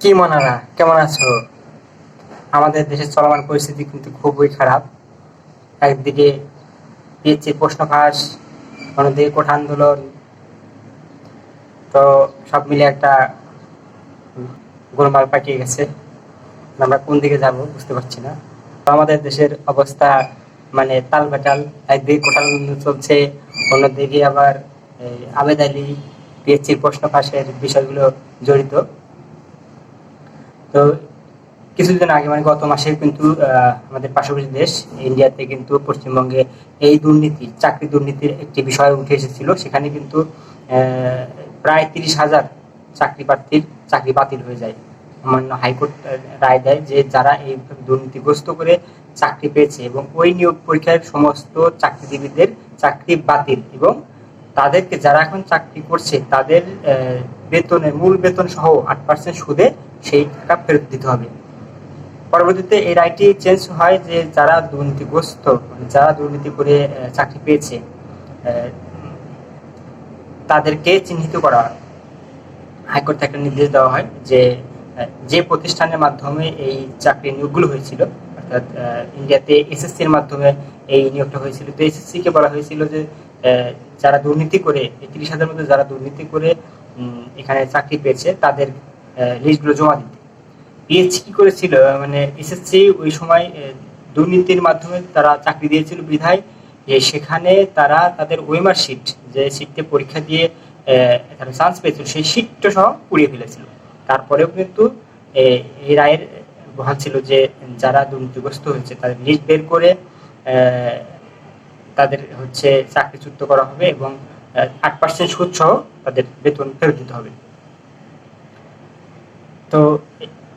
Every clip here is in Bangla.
কি মনারা? কেমন আছো? আমাদের দেশের চলমান পরিস্থিতি কিন্তু খুবই খারাপ। একদিকে পিএইচসির প্রশ্ন ফাঁস, অন্যদিকে কোঠা আন্দোলন। তো সব মিলে একটা গোলমাল পাকিয়ে গেছে। আমরা কোন দিকে যাব বুঝতে পারছি না। তো আমাদের দেশের অবস্থা মানে তাল বাটাল একদিকে কোঠা আন্দোলন চলছে, অন্যদিকে আবার আবেদ আলী পিএইচসির প্রশ্ন ফাঁসের বিষয়গুলো জড়িত। তো কিছুদিন আগে মানে গত মাসে কিন্তু আমাদের পাশাপাশি দেশ ইন্ডিয়াতে কিন্তু পশ্চিমবঙ্গে এই দুর্নীতি চাকরি দুর্নীতির একটি বিষয় উঠে এসেছিল। সেখানে কিন্তু প্রায় তিরিশ হাজার চাকরি প্রার্থীর চাকরি বাতিল হয়ে যায়। মান্য হাইকোর্ট রায় দেয় যে যারা এই দুর্নীতিগ্রস্ত করে চাকরি পেয়েছে এবং ওই নিয়োগ পরীক্ষার সমস্ত চাকরিজীবীদের চাকরি বাতিল এবং তাদেরকে যারা এখন চাকরি করছে তাদের আহ, বেতনের মূল বেতন সহ আট পার্সেন্ট সুদে সেই টাকা ফেরত দিতে হবে। পরবর্তীতে এই রায়টি চেঞ্জ হয় যে যারা দুর্নীতিগ্রস্ত মানে যারা দুর্নীতি করে চাকরি পেয়েছে তাদেরকে চিহ্নিত করা হয়। হাইকোর্ট থেকে নির্দেশ দেওয়া হয় যে যে প্রতিষ্ঠানের মাধ্যমে এই চাকরি নিয়োগগুলো হয়েছিল, অর্থাৎ ইন্ডিয়াতে এসএসসির মাধ্যমে এই নিয়োগটা হয়েছিল, তো এসএসসি কে বলা হয়েছিল যে যারা দুর্নীতি করে, এই তিরিশ হাজার মধ্যে যারা দুর্নীতি করে এখানে চাকরি পেয়েছে, তাদের লিস্টগুলো জমা দিতে। পিএইচ কি করেছিল? মানে এসএসসি ওই সময় দুর্নীতির মাধ্যমে তারা চাকরি দিয়েছিল বিধায়। যে সেখানে তারা তাদের ওয়েমার শিট যে শিটে পরীক্ষা দিয়ে তারা চান্স পেয়েছিল, সেই শিটটা সহ পুড়িয়ে ফেলেছিল। তারপরেও কিন্তু এই রায়ের বহাল ছিল যে যারা দুর্নীতিগ্রস্ত হয়েছে, তাদের লিস্ট বের করে তাদের হচ্ছে চাকরিচ্যুত করা হবে এবং আট পার্সেন্ট সুদ সহ তাদের বেতন ফেরত দিতে হবে। তো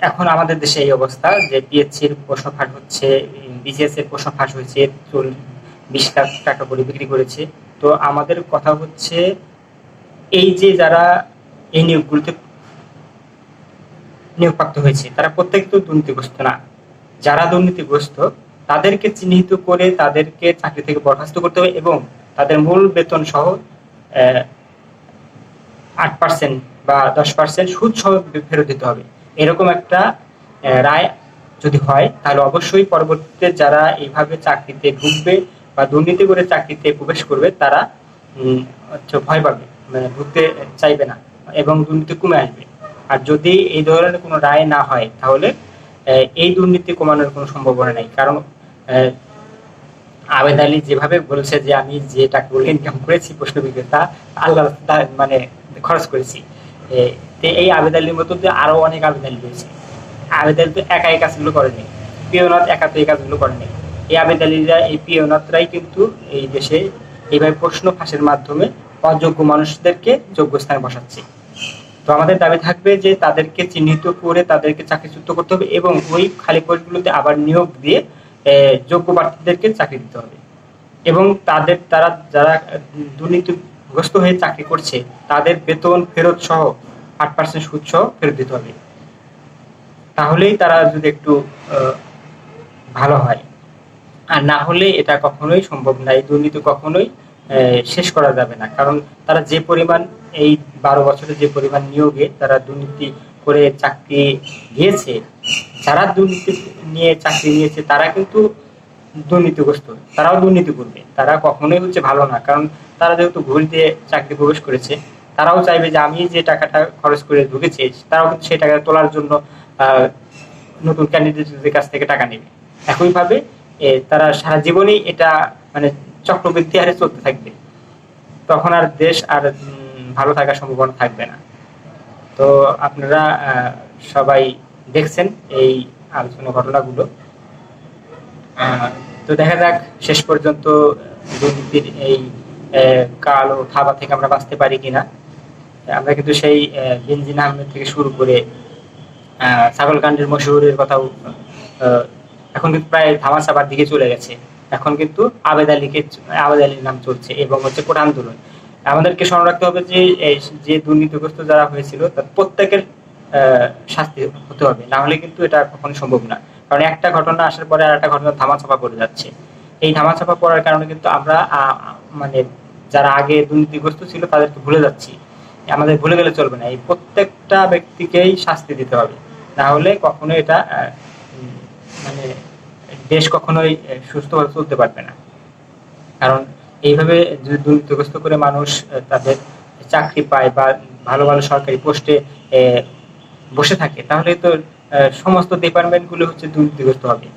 এখন আমাদের দেশে এই অবস্থা যে পিএসসির প্রশ্ন ফাঁস হচ্ছে বিসিএস এর প্রশ্ন ফাঁস হয়েছে, চল বিশ লাখ টাকা করে বিক্রি করেছে। তো আমাদের কথা হচ্ছে এই যে যারা এই নিয়োগগুলোতে নিয়োগপ্রাপ্ত হয়েছে, তারা প্রত্যেক তো দুর্নীতিগ্রস্ত না। যারা দুর্নীতিগ্রস্ত, তাদেরকে চিহ্নিত করে তাদেরকে চাকরি থেকে বরখাস্ত করতে হবে এবং তাদের মূল বেতন সহ আট পার্সেন্ট বা দশ পার্সেন্ট সুদ সহ ফেরত দিতে হবে। এরকম একটা রায় যদি হয়, তাহলে অবশ্যই পরবর্তীতে যারা এইভাবে চাকরিতে ঢুকবে বা দুর্নীতি করে চাকরিতে প্রবেশ করবে, তারা ভয় পাবে মানে ঢুকতে চাইবে না এবং দুর্নীতি কমে আসবে। আর যদি এই ধরনের কোনো রায় না হয়, তাহলে এই দুর্নীতি কমানোর কোনো সম্ভাবনা নেই। কারণ আবেদ আলী যেভাবে বলছে যে, আমি যে টাকাগুলো ইনকাম করেছি প্রশ্ন বিক্রেতা আল্লাহ মানে খরচ করেছি। এই আবেদ মতো আরও অনেক আবেদ রয়েছে। আবেদ আলী তো একা এই কাজগুলো করেনি পিওনাথ একা তো এই কাজগুলো করেনি। এই আবেদ এই পিওনাথরাই কিন্তু এই দেশে এইভাবে প্রশ্ন ফাঁসের মাধ্যমে অযোগ্য মানুষদেরকে যোগ্য স্থানে বসাচ্ছে। তো আমাদের দাবি থাকবে যে তাদেরকে চিহ্নিত করে তাদেরকে চাকরিচ্যুত করতে হবে এবং ওই খালি পদগুলোতে আবার নিয়োগ দিয়ে যোগ্য প্রার্থীদেরকে চাকরি দিতে হবে। এবং তাদের, তারা, যারা দুর্নীতিগ্রস্ত হয়ে চাকরি করছে, তাদের বেতন ফেরত সহ আট পার্সেন্ট সুদ সহ ফেরত দিতে হবে। তাহলেই তারা যদি একটু ভালো হয়। আর না হলে এটা কখনোই সম্ভব না, এই দুর্নীতি কখনোই শেষ করা যাবে না। কারণ তারা যে পরিমাণ এই বারো বছরে যে পরিমাণ নিয়োগে তারা দুর্নীতি করে চাকরি দিয়েছে, যারা দুর্নীতি নিয়ে চাকরি নিয়েছে তারা কিন্তু দুর্নীতিগ্রস্ত। তারাও দুর্নীতি করবে। তারা কখনোই হচ্ছে ভালো না। কারণ তারা যেহেতু ঘুষ দিয়ে চাকরি প্রবেশ করেছে, তারাও চাইবে যে আমি যে টাকাটা খরচ করে ঢুকেছি, তারাও কিন্তু সেই টাকা তোলার জন্য নতুন ক্যান্ডিডেটদের কাছ থেকে টাকা নেবে। একইভাবে তারা সারা জীবনই এটা মানে চক্রবৃদ্ধি হারে চলতে থাকবে। তখন আর দেশ আর ভালো থাকার সম্ভাবনা থাকবে না। তো আপনারা সবাই দেখছেন এই আলোচনা ঘটনাগুলো। তো দেখা যাক, শেষ পর্যন্ত দুর্নীতির এই কালো থাবা থেকে আমরা বাঁচতে পারি কিনা। আমরা কিন্তু সেই বেনজিন আহমেদ থেকে শুরু করে ছাগলকাণ্ডের মশহুরের কথাও এখন কিন্তু প্রায় ধামাচাপার দিকে চলে গেছে। এখন কিন্তু আবেদ আলীকে, আবেদ আলীর নাম চলছে এবং হচ্ছে কোটা আন্দোলন। আমাদেরকে স্মরণ রাখতে হবে যে এই যে দুর্নীতিগ্রস্ত যারা হয়েছিল, তার প্রত্যেকের শাস্তি হতে হবে। না হলে কিন্তু এটা কখনো সম্ভব না। কারণ একটা ঘটনা আসার পরে আর একটা ঘটনা ধামাচাপা পড়ে যাচ্ছে। এই ধামাচাপা পড়ার কারণে কিন্তু আমরা মানে যারা আগে দুর্নীতিগ্রস্ত ছিল তাদেরকে ভুলে যাচ্ছি। আমাদের ভুলে গেলে চলবে না। এই প্রত্যেকটা ব্যক্তিকেই শাস্তি দিতে হবে। না হলে কখনো এটা মানে দেশ কখনোই সুস্থভাবে চলতে পারবে না। কারণ এইভাবে যদি দুর্নীতিগ্রস্ত করে মানুষ তাদের চাকরি পায় বা ভালো ভালো সরকারি পোস্টে বসে থাকে তাহলে তো সমস্ত ডিপার্টমেন্টগুলো হচ্ছে দুর্নীতিগ্রস্ত হবে।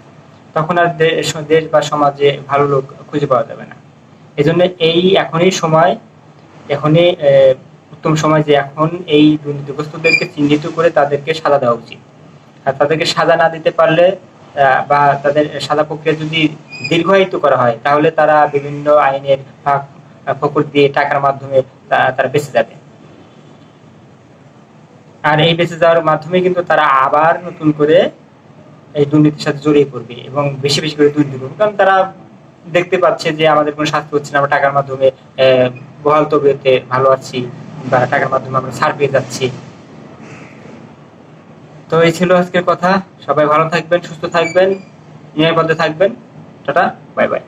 তখন আর দেশ বা সমাজে ভালো লোক খুঁজে পাওয়া যাবে না। এই জন্য এই এখনই সময়, এখনই উত্তম সময় যে এখন এই দুর্নীতিগ্রস্তদেরকে চিহ্নিত করে তাদেরকে সাজা দেওয়া উচিত। আর তাদেরকে সাজা না দিতে পারলে বা তাদের সাজা প্রক্রিয়া যদি দীর্ঘায়িত করা হয়, তাহলে তারা বিভিন্ন আইনের ফাঁক ফকর দিয়ে টাকার মাধ্যমে তারা বেঁচে যাবে। আর এই বেঁচে যাওয়ার মাধ্যমে কিন্তু তারা আবার নতুন করে এই দুর্নীতির সাথে জড়িয়ে পড়বে এবং বেশি বেশি করে দুর্নীতি করবে। কারণ তারা দেখতে পাচ্ছে যে আমাদের কোনো শাস্তি হচ্ছে না, আমরা টাকার মাধ্যমে বহাল তবিয়তে ভালো আছি বা টাকার মাধ্যমে আমরা ছাড় পেয়ে যাচ্ছি। তো এই ছিল আজকের কথা। সবাই ভালো থাকবেন, সুস্থ থাকবেন, নিরাপদে থাকবেন। Tata, bye bye.